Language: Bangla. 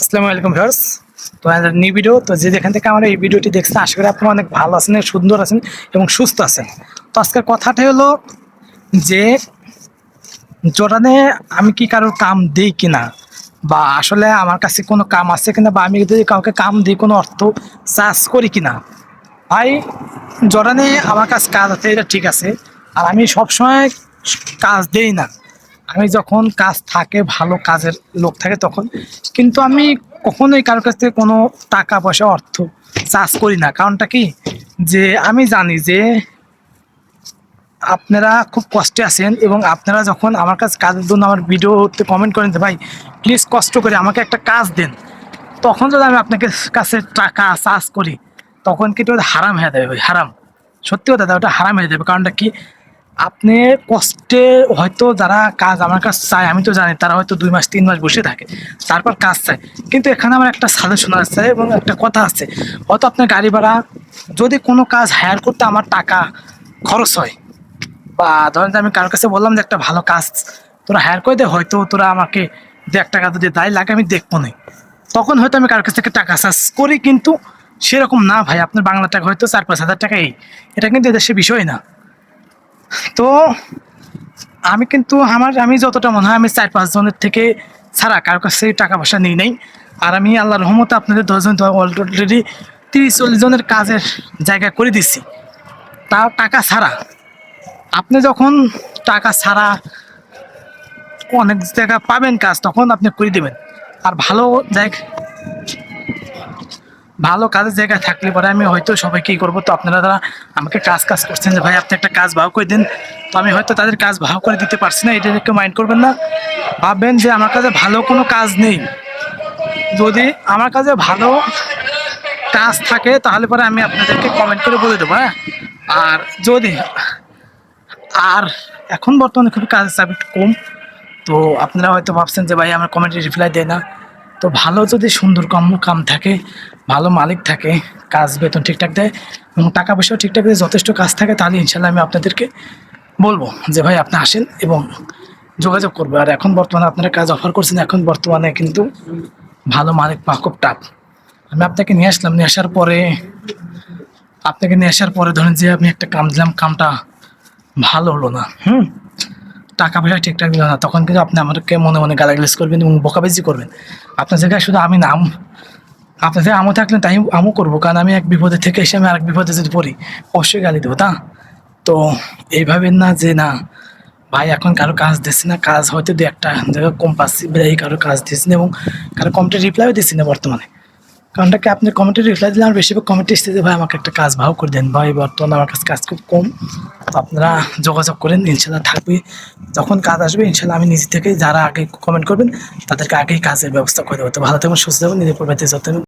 আসসালামু আলাইকুম ভিউয়ার্স। তো নিউ ভিডিও। তো যে যেখান থেকে আমরা এই ভিডিওটি দেখছেন, আশা করি আপনারা অনেক ভালো আছেন, সুন্দর আছেন এবং সুস্থ আছেন। তো আজকের কথাটা হলো যে জোরানে আমি কি কারোর কাম দিই কিনা বা আসলে আমার কাছে কোনো কাম আছে কিনা বা আমি যদি কাউকে কাম দিই, কোনো অর্থ চার্জ করি কিনা ভাই জোরানে আমার কাছে কাজ আছে, এটা ঠিক আছে। আর আমি সবসময় কাজ দেই না। আমি যখন কাজ থাকে, ভালো কাজের লোক থাকে তখন। কিন্তু আমি কখনোই কারোর কাছ থেকে কোনো টাকা পয়সা, অর্থ চার্জ করি না। কারণটা কি? যে আমি জানি যে আপনারা খুব কষ্টে আছেন এবং আপনারা যখন আমার কাছে কাজের জন্য আমার ভিডিওতে কমেন্ট করেন যে, ভাই প্লিজ কষ্ট করে আমাকে একটা কাজ দেন। তখন যদি আমি আপনাকে কাছে টাকা চার্জ করি, তখন কিন্তু হারাম হয়ে যাবে, ভাই, হারাম। সত্যি কথা, ওটা হারাম হয়ে যাবে। কারণটা কি? আপনি কষ্টে হয়তো যারা কাজ আমার কাছে চায়, আমি তো জানি তারা হয়তো দুই মাস, তিন মাস বসে থাকে, তারপর কাজ চায়। কিন্তু এখানে আমার একটা সাজেশন আছে এবং একটা কথা আছে। হয়তো আপনার গাড়ি ভাড়া, যদি কোনো কাজ হায়ার করতে আমার টাকা খরচ হয়, বা ধরেন যে আমি কারোর কাছে বললাম যে একটা ভালো কাজ তোরা হায়ার করে দে, হয়তো তোরা আমাকে দু এক টাকা যদি দায় লাগে আমি দেখব না। তখন হয়তো আমি কারোর কাছ থেকে টাকা চার্জ করি, কিন্তু সেরকম না ভাই। আপনার বাংলা টাকা হয়তো চার পাঁচ হাজার টাকা এই। এটা কিন্তু দেশের বিষয় না। তো আমি কিন্তু আমার, আমি যতটা মনে হয় আমি চার পাঁচ জনের থেকে ছাড়া কারোর কাছে টাকা পয়সা নিই নাই। আর আমি আল্লাহর রহমতে আপনাদের দশজন অলরেডি তিরিশ চল্লিশ জনের কাজের জায়গা করে দিচ্ছি তাও টাকা ছাড়া, আপনি যখন টাকা ছাড়া অনেক জায়গা পাবেন কাজ, তখন আপনি করে দেবেন। আর ভালো জায়গা ভালো কাজের জায়গায় থাকলে পরে আমি হয়তো সবাই কী করব? তো আপনারা যারা আমাকে কাজ কাজ করছেন যে, ভাই, আপনি একটা কাজ ভাও করে দিন। তো আমি হয়তো তাদের কাজ ভাও করে দিতে পারছি না, এটা কেউ মাইন্ড করবেন না। ভাববেন যে, আমার কাছে ভালো কোনো কাজ নেই। যদি আমার কাছে ভালো কাজ থাকে, তাহলে পরে আমি আপনাদেরকে কমেন্ট করে বলে দেবো হ্যাঁ? আর যদি, আর এখন বর্তমানে খুবই কাজের চাপ একটু কম, তো আপনারা হয়তো ভাবছেন যে, ভাই, আমার কমেন্টে রিপ্লাই দেয় না। তো ভালো যদি সুন্দর কম কাম থাকে, ভালো মালিক থাকে, কাজ বেতন ঠিকঠাক দেয় এবং টাকা পয়সাও ঠিকঠাক দেয়, যথেষ্ট কাজ থাকে, তাহলে ইনশাল্লাহ আমি আপনাদেরকে বলব যে, ভাই, আপনি আসেন এবং যোগাযোগ করব। আর এখন বর্তমানে আপনারা কাজ অফার করছেন, এখন বর্তমানে কিন্তু ভালো মালিক পাওয়া খুব টাফ আমি আপনাকে নিয়ে আসলাম, নিয়ে আসার পরে, আপনাকে নিয়ে আসার পরে ধরেন যে, আমি একটা কাম দিলাম, কামটা ভালো হলো না। হুম? টাকা পয়সা ঠিকঠাক দিল না, তখন কিন্তু আপনি আমাকে মনে মনে গালাগালিজ করবেন এবং বকাবেজি করবেন। আপনার জায়গায় শুধু আমি নাম আপনার জায়গায় আমও থাকলে তাই আমও করব, কারণ আমি এক বিপদে থেকে এসে আমি আরেক বিপদে যদি পড়ি, অবশ্যই গালি দেবো, তা? তো এইভাবে না যে না, ভাই এখন কারও কাজ দিচ্ছি না, কাজ হয়তো দু একটা জায়গায় কম পাচ্ছি বেড়াই কারও কাজ দিচ্ছি না এবং কারও কমেন্টে রিপ্লাইও দিচ্ছি না বর্তমানে। কারণটা কি আপনি কমেন্টে রিপ্লাই দিলে আমার বেশিরভাগ কমেন্টে এসেছে যে, ভাই, আমাকে একটা কাজ ভাও করে দেন। ভাই, বর্তমানে আমার কাছে কাজ খুব কম। তো আপনারা যোগাযোগ করেন ইনশাল্লাহ থাকবে। যখন কাজ আসবে ইনশাল্লাহ আমি নিজে থেকেই যারা আগে কমেন্ট করবেন, তাদেরকে আগেই কাজের ব্যবস্থা করে দেবো। তো ভালো থাকবেন সুস্থ থাকবেন নিজের পরিবারের যত্ন।